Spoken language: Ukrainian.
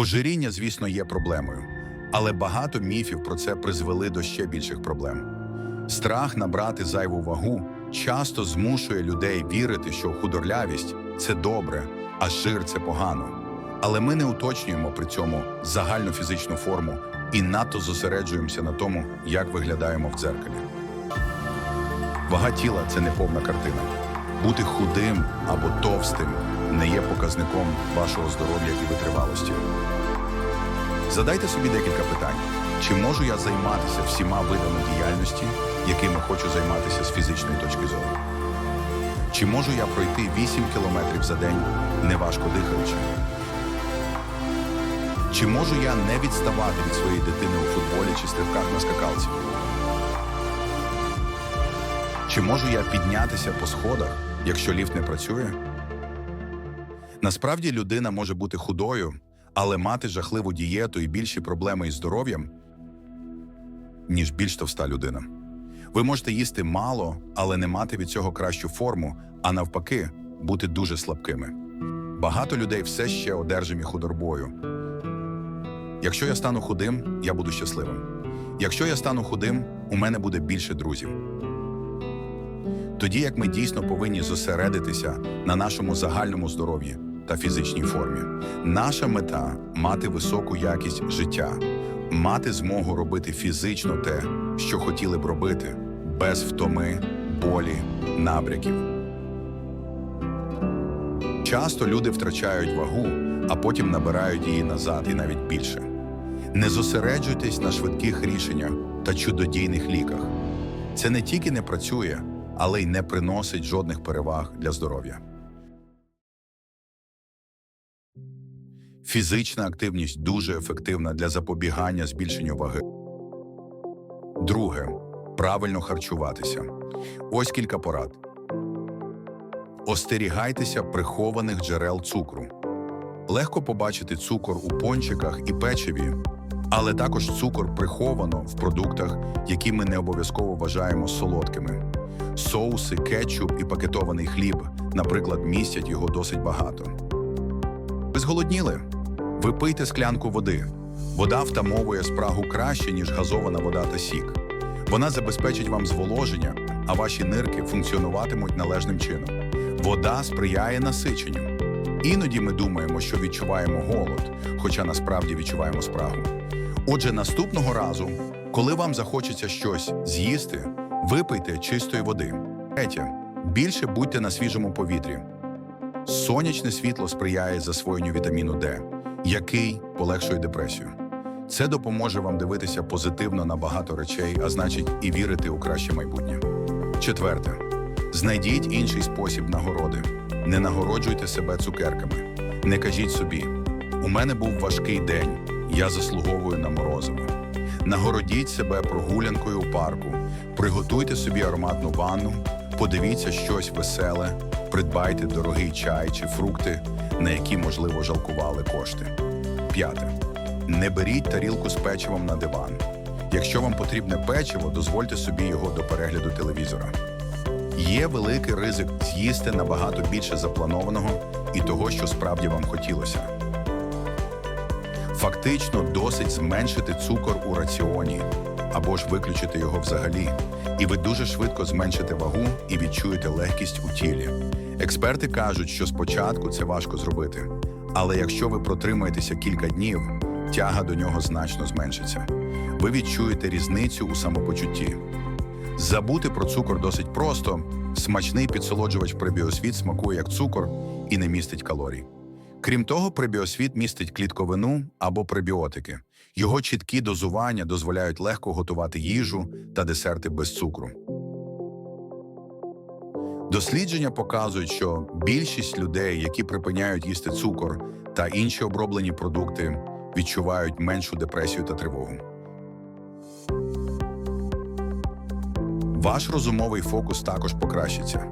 Ожиріння, звісно, є проблемою, але багато міфів про це призвели до ще більших проблем. Страх набрати зайву вагу часто змушує людей вірити, що худорлявість це добре, а жир це погано. Але ми не уточнюємо при цьому загальну фізичну форму і надто зосереджуємося на тому, як виглядаємо в дзеркалі. Вага тіла це не повна картина. Бути худим або товстим не є показником вашого здоров'я і витривалості. Задайте собі декілька питань: чи можу я займатися всіма видами діяльності, якими хочу займатися з фізичної точки зору? Чи можу я пройти 8 кілометрів за день, неважко дихаючи? Чи можу я не відставати від своєї дитини у футболі чи стрибках на скакалці? Чи можу я піднятися по сходах, якщо ліфт не працює? Насправді людина може бути худою, але мати жахливу дієту і більші проблеми із здоров'ям, ніж більш товста людина. Ви можете їсти мало, але не мати від цього кращу форму, а навпаки, бути дуже слабкими. Багато людей все ще одержимі худорбою. Якщо я стану худим, я буду щасливим. Якщо я стану худим, у мене буде більше друзів. Тоді як ми дійсно повинні зосередитися на нашому загальному здоров'ї та фізичній формі. Наша мета мати високу якість життя, мати змогу робити фізично те, що хотіли б робити, без втоми, болі, набряків. Часто люди втрачають вагу, а потім набирають її назад і навіть більше. Не зосереджуйтесь на швидких рішеннях та чудодійних ліках. Це не тільки не працює, але й не приносить жодних переваг для здоров'я. Фізична активність дуже ефективна для запобігання збільшенню ваги. Друге правильно харчуватися. Ось кілька порад. Остерігайтеся прихованих джерел цукру. Легко побачити цукор у пончиках і печиві, але також цукор приховано в продуктах, які ми не обов'язково вважаємо солодкими. Соуси, кетчуп і пакетований хліб, наприклад, містять його досить багато. Ви зголодніли? Ви пийте склянку води. Вода втамовує спрагу краще, ніж газована вода та сік. Вона забезпечить вам зволоження, а ваші нирки функціонуватимуть належним чином. Вода сприяє насиченню. Іноді ми думаємо, що відчуваємо голод, хоча насправді відчуваємо спрагу. Отже, наступного разу, коли вам захочеться щось з'їсти, випийте чистої води. Третє. Більше будьте на свіжому повітрі. Сонячне світло сприяє засвоєнню вітаміну Д, який полегшує депресію. Це допоможе вам дивитися позитивно на багато речей, а значить, і вірити у краще майбутнє. Четверте. Знайдіть інший спосіб нагороди. Не нагороджуйте себе цукерками. Не кажіть собі: у мене був важкий день, я заслуговую на морозиво. Нагородіть себе прогулянкою у парку, приготуйте собі ароматну ванну, подивіться щось веселе, придбайте дорогий чай чи фрукти, на які, можливо, жалкували кошти. П'яте. Не беріть тарілку з печивом на диван. Якщо вам потрібне печиво, дозвольте собі його до перегляду телевізора. Є великий ризик з'їсти набагато більше запланованого і того, що справді вам хотілося. Фактично досить зменшити цукор у раціоні або ж виключити його взагалі, і ви дуже швидко зменшите вагу і відчуєте легкість у тілі. Експерти кажуть, що спочатку це важко зробити, але якщо ви протримаєтеся кілька днів, тяга до нього значно зменшиться. Ви відчуєте різницю у самопочутті. Забути про цукор досить просто. Смачний підсолоджувач пребіосвіт смакує як цукор і не містить калорій. Крім того, пребіосвіт містить клітковину або пребіотики. Його чіткі дозування дозволяють легко готувати їжу та десерти без цукру. Дослідження показують, що більшість людей, які припиняють їсти цукор та інші оброблені продукти, відчувають меншу депресію та тривогу. Ваш розумовий фокус також покращиться.